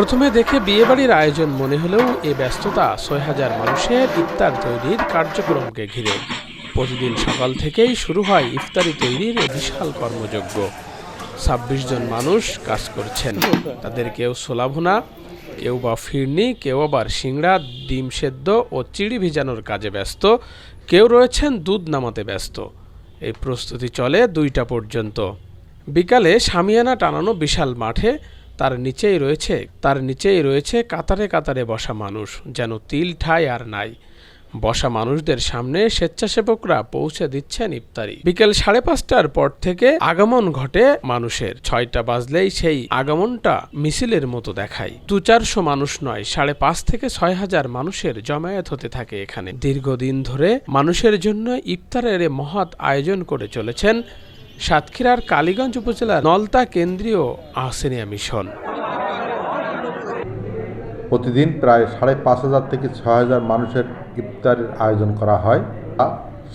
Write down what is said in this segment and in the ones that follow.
প্রথমে দেখে বিয়েবাড়ির আয়োজন মনে হলেও এ ব্যস্ততা ছয় হাজার মানুষের ইফতার তৈরির কার্যক্রমকে ঘিরে। প্রতিদিন সকাল থেকেই শুরু হয় ইফতারি তৈরির বিশাল কর্মযজ্ঞ। ছাব্বিশ জন মানুষ কাজ করছেন। তাদের কেউ সোলাভুনা কেউ বা ফিরনি, কেউ আবার সিংড়া, ডিম সেদ্ধ ও চিড়ি ভিজানোর কাজে ব্যস্ত। কেউ রয়েছেন দুধ নামাতে ব্যস্ত। এই প্রস্তুতি চলে দুইটা পর্যন্ত। বিকালে সামিয়ানা টানানো বিশাল মাঠে তার নিচেই রয়েছে, তার নিচেই রয়েছে কাতারে কাতারে বসা মানুষ, যেন তিল ঠাই আর নাই। বসা মানুষদের সামনে স্বেচ্ছাসেবকরা পৌঁছে দিচ্ছেন ইফতারি। বিকেল সাড়ে পাঁচটার পর থেকে আগমন ঘটে মানুষের। ছয়টা বাজলেই সেই আগমনটা মিছিলের মতো দেখায়। দু চারশো মানুষ নয়, সাড়ে পাঁচ থেকে ছয় হাজার মানুষের জমায়েত হতে থাকে এখানে। দীর্ঘদিন ধরে মানুষের জন্য ইফতারের মহৎ আয়োজন করে চলেছেন সাতক্ষীরার কালীগঞ্জ উপজেলার নলতা কেন্দ্রীয় আহসেনিয়া মিশন। প্রতিদিন প্রায় সাড়ে পাঁচ হাজার থেকে ছয় হাজার মানুষের ইফতারের আয়োজন করা হয়।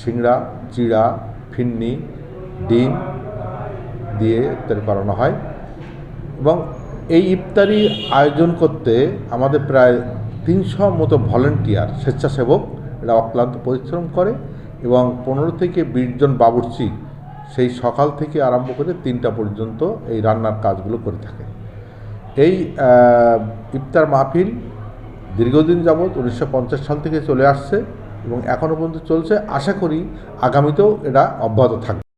সিংড়া, চিড়া, ফিন্নি, ডিম দিয়ে ইফতারি করানো হয়। এবং এই ইফতারি আয়োজন করতে আমাদের প্রায় তিনশো মতো ভলেন্টিয়ার, স্বেচ্ছাসেবক এরা অক্লান্ত পরিশ্রম করে এবং পনেরো থেকে বিশ জন বাবুর্চি সেই সকাল থেকে আরম্ভ করে তিনটা পর্যন্ত এই রান্নার কাজগুলো করে থাকে। এই ইফতার মাহফিল দীর্ঘদিন যাবৎ উনিশশো পঞ্চাশ সাল থেকে চলে আসছে এবং এখনও পর্যন্ত চলছে। আশা করি আগামীতেও এটা অব্যাহত থাকবে।